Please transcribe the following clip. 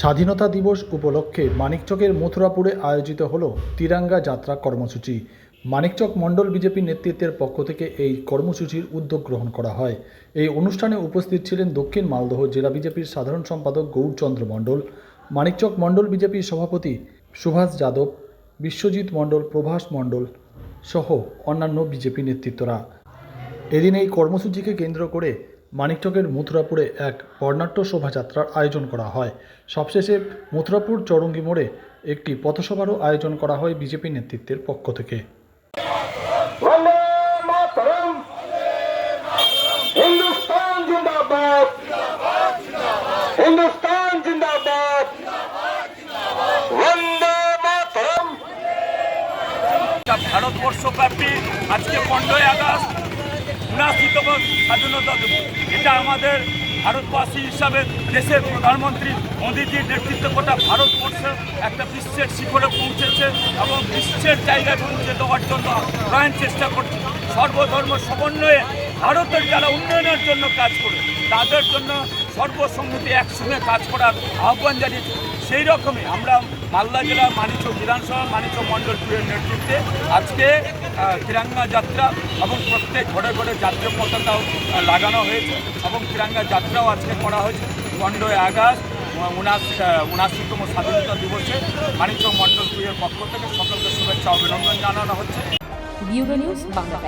স্বাধীনতা দিবস উপলক্ষে মানিকচকের মথুরাপুরে আয়োজিত হল তিরাঙ্গা যাত্রা কর্মসূচি। মানিকচক মণ্ডল বিজেপি নেতৃত্বের পক্ষ থেকে এই কর্মসূচির উদ্যোগ গ্রহণ করা হয়। এই অনুষ্ঠানে উপস্থিত ছিলেন দক্ষিণ মালদহ জেলা বিজেপির সাধারণ সম্পাদক গৌরচন্দ্র মণ্ডল, মানিকচক মণ্ডল বিজেপির সভাপতি সুভাষ যাদব, বিশ্বজিৎ মণ্ডল, প্রভাস মণ্ডল সহ অন্যান্য বিজেপি নেতৃত্বরা। এদিন এই কর্মসূচিকে কেন্দ্র করে মানিকচকের মথুরাপুরে এক বর্ণাঢ্য শোভাযাত্রার আয়োজন করা হয়। সবশেষে মথুরাপুর চৌরঙ্গি মোড়ে একটি পথসভারও আয়োজন করা হয় বিজেপি নেতৃত্বের পক্ষ থেকে। ভারতবর্ষব্যাপী আজকে পনেরোই আগস্ট উনাশিতম স্বাধীনতা দেব। এটা আমাদের ভারতবাসী হিসাবে দেশের প্রধানমন্ত্রী মোদীজির নেতৃত্ব গোটা ভারতবর্ষে একটা বিশ্বের শিখরে পৌঁছেছে এবং বিশ্বের জায়গায় পৌঁছে দেওয়ার জন্য প্রয়ণ চেষ্টা করছে। সর্বধর্ম সমন্বয়ে ভারতের যারা উন্নয়নের জন্য কাজ করে, তাদের জন্য সর্বসম্মতি একসঙ্গে কাজ করার আহ্বান জানিয়েছে। সেই রকমই আমরা মালদা জেলার মানিচক বিধানসভা, মানিচক মণ্ডল টুয়ের নেতৃত্বে আজকে তিরাঙ্গা যাত্রা এবং প্রত্যেক ঘরে ঘরে জাতীয় পতাকাও লাগানো হয়েছে এবং তিরাঙ্গা যাত্রাও আজকে করা হয়েছে। পনেরোই আগস্ট উনাশি উনাশিতম স্বাধীনতা দিবসে মানিচক মণ্ডল টুয়ের পক্ষ থেকে সকলকে শুভেচ্ছা, অভিনন্দন জানানো হচ্ছে। বাংলা